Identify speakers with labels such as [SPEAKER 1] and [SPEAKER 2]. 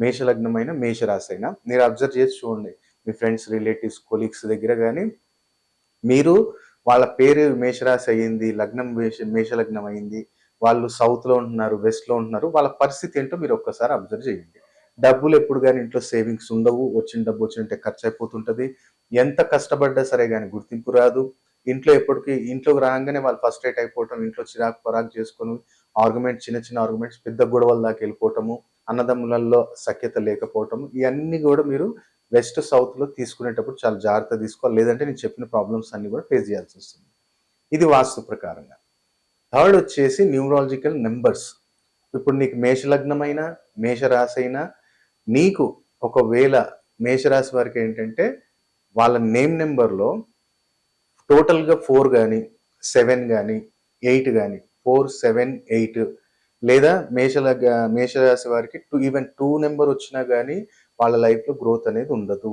[SPEAKER 1] మేషలగ్నమైన మేషరాశి అయినా మీరు అబ్జర్వ్ చేసి చూడండి. మీ ఫ్రెండ్స్ రిలేటివ్స్ కొలీగ్స్ దగ్గర కానీ మీరు వాళ్ళ పేరు మేషరాశి అయ్యింది లగ్నం మేష మేషలగ్నం అయింది వాళ్ళు సౌత్లో ఉంటున్నారు వెస్ట్లో ఉంటున్నారు వాళ్ళ పరిస్థితి ఏంటో మీరు ఒక్కసారి అబ్జర్వ్ చేయండి. డబ్బులు ఎప్పుడు కానీ ఇంట్లో సేవింగ్స్ ఉండవు. వచ్చిన డబ్బు వచ్చినట్టే ఖర్చు అయిపోతుంటుంది. ఎంత కష్టపడ్డా సరే కానీ గుర్తింపు రాదు. ఇంట్లో ఎప్పటికీ ఇంట్లోకి రాగానే వాళ్ళు ఫస్ట్ రేట్ అయిపోవటం ఇంట్లో చిరాకు పరాకు చేసుకొని ఆర్గ్యుమెంట్ చిన్న చిన్న ఆర్గ్యుమెంట్స్ పెద్ద గొడవల దాకా వెళ్ళిపోవటము అన్నదమ్ములలో సఖ్యత లేకపోవటం ఇవన్నీ కూడా మీరు వెస్ట్ సౌత్లో తీసుకునేటప్పుడు చాలా జాగ్రత్త తీసుకోవాలి. లేదంటే నేను చెప్పిన ప్రాబ్లమ్స్ అన్ని కూడా ఫేస్ చేయాల్సి వస్తుంది. ఇది వాస్తు ప్రకారంగా. థర్డ్ వచ్చేసి న్యూమరాలజికల్ నెంబర్స్. ఇప్పుడు నీకు మేషలగ్నమైన మేషరాశి అయినా నీకు ఒకవేళ మేషరాశి వారికి ఏంటంటే వాళ్ళ నేమ్ నెంబర్లో టోటల్గా ఫోర్ కానీ సెవెన్ కానీ ఎయిట్ కానీ ఫోర్ సెవెన్ ఎయిట్ లేదా మేషల మేషరాశి వారికి టూ ఈవెన్ టూ నెంబర్ వచ్చినా కానీ వాళ్ళ లైఫ్లో గ్రోత్ అనేది ఉండదు.